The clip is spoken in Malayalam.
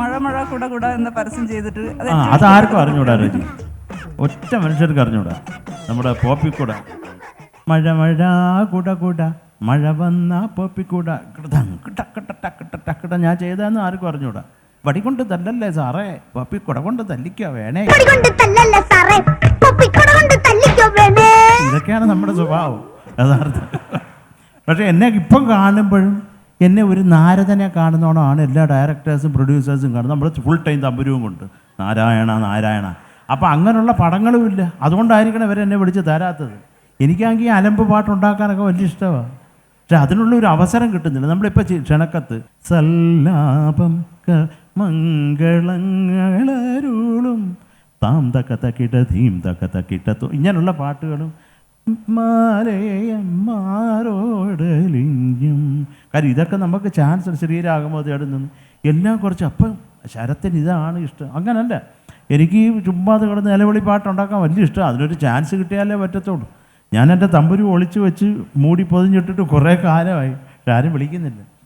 മഴ മഴ കൂട കൂട എന്ന പരസ്യം ചെയ്തിട്ട് അത് ആ ഏറ്റവും അതാർക്കും അറിഞ്ഞൂടാ രജി ഒറ്റ മനുഷ്യർക്ക് അറിഞ്ഞൂടാ. നമ്മുടെ പോപ്പിക്കൂട മഴ മഴ കൂട കൂട. മഴ വന്ന പോപ്പിക്കൂട കിടതം, കിട, കിട, ടക്ക്, ട, ടക്ക്, ട. ഞാൻ ചെയ്തതെന്ന് ആർക്കും അറിഞ്ഞൂടാ. വടി കൊണ്ട് തല്ലല്ലേ സാറേ? പോപ്പിക്കുട കൊണ്ട് തല്ലിക്കോ വേണേ? കൊണ്ട് തല്ലല്ല സാറേ? പൊപ്പിക്കുട കൊണ്ട് തല്ലിക്കോ വേണേ? ഇതൊക്കെയാണ് നമ്മുടെ സ്വഭാവം. യഥാർത്ഥം. പക്ഷെ എന്നെ ഇപ്പം കാണുമ്പോഴും എന്നെ ഒരു നാരദനെ കാണുന്നോണമാണ് എല്ലാ ഡയറക്ടേഴ്സും പ്രൊഡ്യൂസേഴ്സും കാണുന്നത്. നമ്മൾ ഫുൾ ടൈം തമ്പുരവും കൊണ്ട്. നാരായണ നാരായണ. അപ്പം അങ്ങനെയുള്ള പടങ്ങളുമില്ല അതുകൊണ്ടായിരിക്കണം ഇവരെന്നെ വിളിച്ച് തരാത്തത്. എനിക്കാണെങ്കിൽ അലമ്പ് പാട്ടുണ്ടാക്കാനൊക്കെ വലിയ ഇഷ്ടമാണ് പക്ഷെ അതിനുള്ള ഒരു അവസരം കിട്ടുന്നില്ല. നമ്മളിപ്പോൾ ക്ഷണക്കത്ത്. സല്ലാപം മംഗളങ്ങളരുളും താം തക്ക തക്കിട്ട ധീം തക്ക തക്കിട്ടത്തോ തു- ഇങ്ങനെയുള്ള പാട്ടുകളും മാലയന്മാരോടലിഞ്ഞും കാര്യം ഇതൊക്കെ നമുക്ക് ചാൻസ് ശരീരാകുമ്പോഴത്തേടെ നിന്ന് എല്ലാം കുറച്ച് അപ്പം ശരത്തിന് ഇതാണ് ഇഷ്ടം. അങ്ങനല്ല. എനിക്ക് ചുമ്മാതെ കിടന്ന് നിലവിളി പാട്ടുണ്ടാക്കാൻ വലിയ ഇഷ്ടം. അതിനൊരു ചാൻസ് കിട്ടിയാലേ പറ്റത്തുള്ളൂ. ഞാൻ എന്റെ തമ്പുരു ഒളിച്ച് വെച്ച് മൂടി പൊതിഞ്ഞിട്ടിട്ട് കുറേ കാലമായി. ആരും വിളിക്കുന്നില്ല.